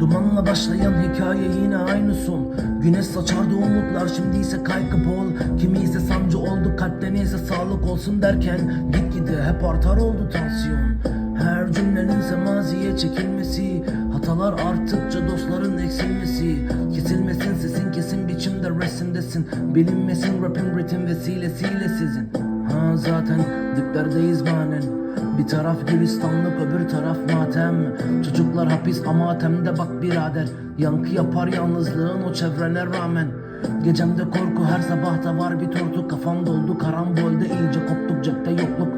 Dumanla başlayan hikaye yine aynı son. Güneş saçardı umutlar şimdi ise kaygı bol. Kimi ise sancı oldu kalpten ise sağlık olsun derken Gitgide hep artar oldu tansiyon. Her cümlenin ise maziye çekilmesi Hatalar arttıkça dostların eksilmesi. Kesilmesin sesin kesin biçimde resimdesin. Bilinmesin rapin ritim vesilesiyle sizin. Ha zaten diplerdeyiz manen bir taraf gülistanlık öbür taraf matem. Çocuklar hapis ama atemde bak birader. Yankı yapar yalnızlığın o çevrene rağmen. Gecemde korku her sabah da var bir tortu. Kafam doldu karambolde iyice koptuk cepte yokluk.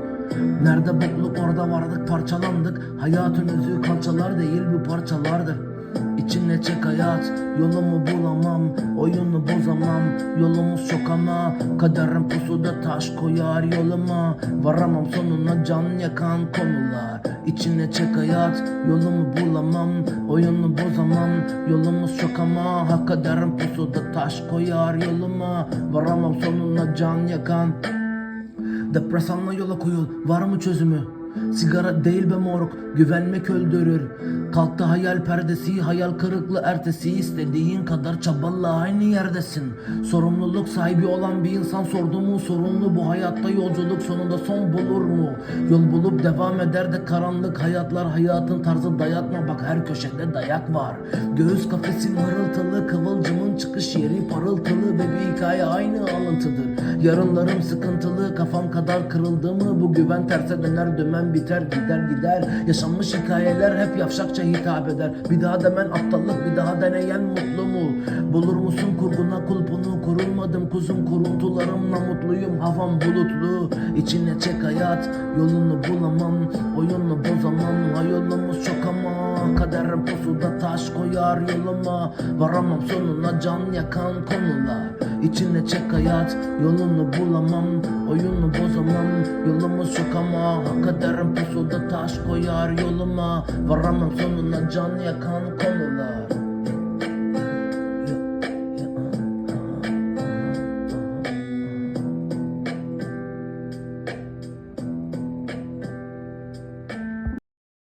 Nerede bokluk orada vardık parçalandık. Hayatın özü kalçalar değil bu parçalardır İçine çek hayat Yolumu bulamam Oyunu bozamam Yolumuz çok ama Kaderim pusuda taş koyar yoluma. Varamam sonuna can yakan konular. İçine çek hayat Yolumu bulamam Oyunu bozamam Yolumuz çok ama Ha kaderim pusuda taş koyar yoluma. Varamam sonuna can yakan. Depresanla yola koyul var mı çözümü? Sigara değil be moruk güvenmek öldürür. Kalktı hayal perdesi hayal kırıklığı ertesi. İstediğin kadar çaballa aynı yerdesin. Sorumluluk sahibi olan bir insan sordu mu sorumlu. Bu hayatta yolculuk sonunda son bulur mu? Yol bulup devam eder de karanlık hayatlar hayatın tarzı dayatma. Bak her köşede dayak var. Göğüs kafesim hırıltılı kıvılcımın çıkış yeri parıltılı ve bir hikaye aynı alıntıdır. Yarınlarım sıkıntılı kafam kadar kırıldı mı? Bu güven terse döner dümen biter gider gider. Yaşanmış hikayeler hep yavşakça hitap eder. Bir daha demen aptallık bir daha deneyen mutlu mu? Bulur musun kurguna kulpunu? Kurulmadım kuzum kuruntularımla mutluyum. Havam bulutlu İçine çek hayat. Yolunu bulamam oyunu bozamam. Ha yolumuz çok ama Kaderim pusuda taş koyar yoluma. Varamam sonuna can yakan konular İçine çek hayat yolunu bulamam. Oyunu bozamam yolumuz çok ama Kaderim pusuda taş koyar yoluma. Varamam sonuna can yakan konular